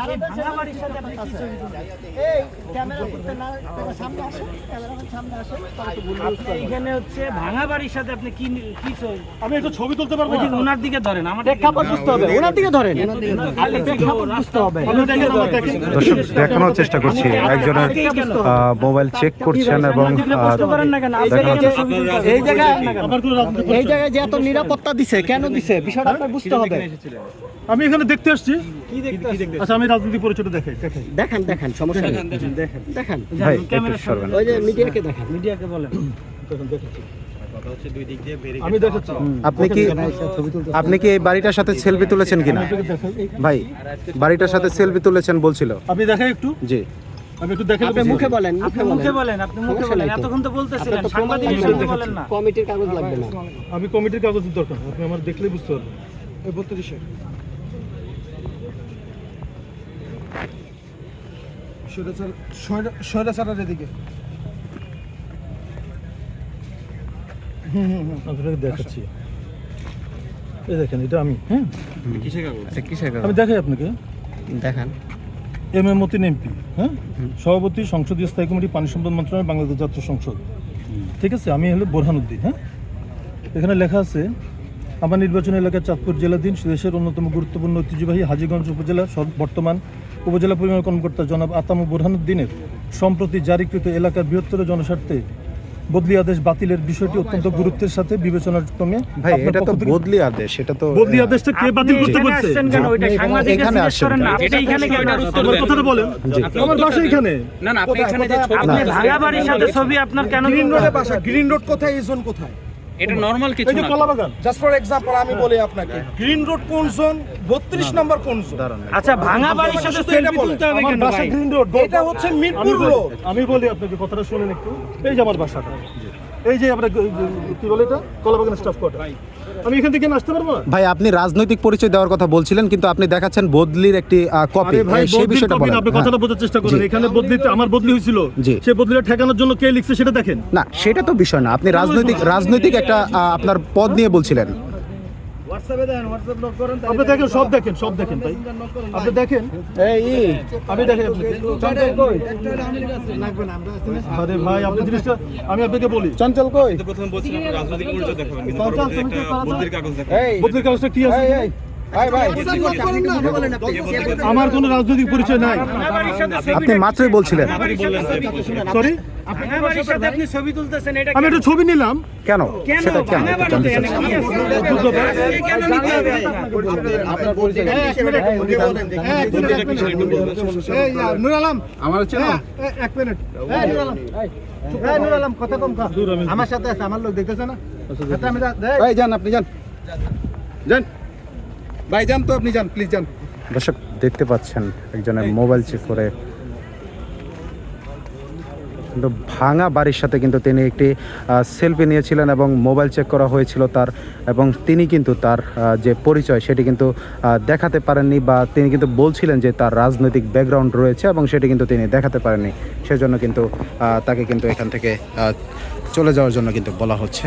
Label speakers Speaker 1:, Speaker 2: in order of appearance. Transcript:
Speaker 1: এই ভাঙা বাড়ির সাথে আপনি কি ছবি তুলছেন?
Speaker 2: এই ক্যামেরা করতে না তোমার সামনে আসে ক্যামেরাম্যান সামনে আসে তবে তো বলব।
Speaker 1: আপনি এখানে হচ্ছে ভাঙা বাড়ির সাথে আপনি কি কি ছবি
Speaker 3: আমি একটু ছবি তুলতে পারব না?
Speaker 1: ওনার দিকে ধরেন আমার
Speaker 2: প্রেক্ষাপট বুঝতে হবে ওনার দিকে ধরেন। প্রেক্ষাপট বুঝতে হবে।
Speaker 3: আপনি দেখেন, আমার দেখেন।
Speaker 4: দর্শক দেখানোর চেষ্টা করছি। একজনের মোবাইল চেক করছেন এবং।
Speaker 2: এই জায়গায় এই জায়গায় যে এত নিরাপত্তা দিছে কেন দিছে? বিষয়টা আপনার বুঝতে হবে।
Speaker 3: আমি এখানে দেখতে আসছি আচ্ছা আমি রাজনীতি পরিচয়টা দেখাই
Speaker 2: দেখান দেখান সমস্যা নেই। দেখান
Speaker 4: ভাই
Speaker 1: ক্যামেরার
Speaker 4: একটু সরবেন
Speaker 2: ওই যে মিডিয়াকে দেখান।
Speaker 1: মিডিয়াকে বলেন।
Speaker 4: আপনি কি আপনি কি এই বাড়িটার সাথে সেলফি তুলেছেন কিনা? ভাই বাড়িটার সাথে সেলফি তুলেছেন বলছিল।
Speaker 3: আপনি দেখাই একটু?
Speaker 4: জি।
Speaker 3: আমি একটু দেখে
Speaker 2: আপনি মুখে বলেন।
Speaker 1: আপনি
Speaker 2: মুখে বলেন।
Speaker 1: আপনি মুখে বলেন।
Speaker 2: নাই তো।
Speaker 1: এতক্ষণ তো বলতেছিলেন
Speaker 2: আপনার তো প্রমাণ
Speaker 1: সাংবাদিক হিসেবে বলেন না।
Speaker 2: কমিটির কাগজ লাগবে না।
Speaker 3: আমি কমিটির কাগজের দরকার আপনি আমার দেখলেই বুঝতে পারবেন। এই বত্রিশে
Speaker 5: স্বৈরাচারের এদিকে
Speaker 3: আপনাকে দেখাচ্ছি। এই দেখেন এটা আমি হ্যাঁ? আমি দেখাই আপনাকে।
Speaker 2: দেখান।
Speaker 3: এম এম মতিন এমপি হ্যাঁ? সভাপতি সংসদীয় স্থায়ী কমিটি পানি সম্পদ মন্ত্রণালয় বাংলাদেশ জাতীয় সংসদ। ঠিক আছে? আমি হলো বোরহানুদ্দিন হ্যাঁ? এখানে লেখা আছে আমার নির্বাচনী এলাকা চাঁদপুর জেলাধীন দেশের অন্যতম গুরুত্বপূর্ণ ঐতিহ্যবাহী হাজীগঞ্জ উপজেলা বর্তমান উপজেলা পরিমাণ কর্মকর্তা জনাব আতামু বোরহানুদ্দিনের সম্প্রতি জারিকৃত এলাকার বৃহত্তর জনস্বার্থে বদলি আদেশ বাতিলের বিষয়টি অত্যন্ত গুরুত্বের সাথে বিবেচনার ক্রমে
Speaker 4: ভাই এটা তো বদলি আদেশ এটা তো
Speaker 3: বদলি আদেশটা কে বাতিল
Speaker 1: আপনি
Speaker 3: করতে
Speaker 1: এখানে
Speaker 3: বলছে?
Speaker 4: এখানে
Speaker 1: জিজ্ঞেস
Speaker 4: আসছেন
Speaker 1: করেন না। এখানে কেন
Speaker 3: আমার কথাটা বলেন। আমার বাসা এখানে।
Speaker 1: আপনি ভাঙা বাড়ির সাথে ছবি আপনার কেন
Speaker 5: গ্রিন রোডে বাসা গ্রিন রোড কোথায় এই জোন কোথায়?
Speaker 6: এটা নরমাল কিছু না
Speaker 3: কলা বাগান।
Speaker 5: জাস্ট ফর এক্সাম্পল আমি বলি আপনাকে গ্রিন রোড কোন জোন বত্রিশ নম্বর কোন জোন
Speaker 1: আচ্ছা ভাঙা বাড়ির সাথে সেলফি তুলতে হবে কেন ভাই?
Speaker 3: গ্রিন রোড
Speaker 5: এটা হচ্ছে মিরপুর রোড
Speaker 3: আমি বলি আপনাকে কথাটা শুনেন একটু। এই যে আমার বাসাটা। এই যে আমরা কি বলে এটা? কলাবাগান স্টাফ কোয়ার্টার আমি এখান থেকে আসতে পারব?
Speaker 4: ভাই আপনি রাজনৈতিক পরিচয় দেওয়ার কথা বলছিলেন কিন্তু আপনি দেখাচ্ছেন বদলির একটি কপি সেই বিষয়টা বলেন।
Speaker 3: আপনি
Speaker 4: হ্যাঁ।
Speaker 3: কথাটা বোঝার চেষ্টা করেন। এখানে বদলিতে আমার বদলি হয়েছিল। সেই বদলিটা ঠেকানোর জন্য কে লিখছে সেটা দেখেন।
Speaker 4: না সেটা তো বিষয় না। আপনি রাজনৈতিক রাজনৈতিক একটা আপনার পদ নিয়ে বলছিলেন।
Speaker 3: আপনি দেখেন সব দেখেন সব দেখেন ভাই। আপনি দেখেন?
Speaker 2: এই
Speaker 3: আমি দেখেন আরে ভাই আপনি জিনিসটা আমি আপনাকে বলি।
Speaker 2: চঞ্চল কই?
Speaker 6: প্রথম বলছিলাম রাজনৈতিক পরিচয় দেখাবেন কিন্তু
Speaker 3: চঞ্চল,
Speaker 6: বদলির কাগজ দেখাবেন।
Speaker 2: এই।
Speaker 3: বদলির কাগজটা কি আছে আমার কোনো রাজনৈতিক পরিচয় নাই।
Speaker 1: সাথে
Speaker 4: আপনি মাত্রই বলছিলেন।
Speaker 3: সরি
Speaker 1: ভাঙা বাড়ির সাথে আপনি ছবি তুলতেছেন এটা
Speaker 3: আমি একটা ছবি নিলাম।
Speaker 4: কেন?
Speaker 1: কেন?
Speaker 4: সেটা কেন?
Speaker 5: আমার এক মিনিট। কথা কম আমার সাথে আছে আমার লোক দেখতেছে না। আমি যা- দেখ।
Speaker 7: ভাই যান আপনি যান। যান। ভাই যান তো আপনি যান প্লিজ যান।
Speaker 4: দর্শক দেখতে পাচ্ছেন একজনের মোবাইল চেক করে। কিন্তু ভাঙা বাড়ির সাথে কিন্তু তিনি একটি সেলফি নিয়েছিলেন এবং মোবাইল চেক করা হয়েছিল তার এবং তিনি কিন্তু তার যে পরিচয় সেটি কিন্তু দেখাতে পারেননি বা তিনি কিন্তু বলছিলেন যে তার রাজনৈতিক ব্যাকগ্রাউন্ড রয়েছে এবং সেটি কিন্তু তিনি দেখাতে পারেননি। সেজন্য কিন্তু তাকে কিন্তু এখান থেকে চলে যাওয়ার জন্য কিন্তু বলা হচ্ছে।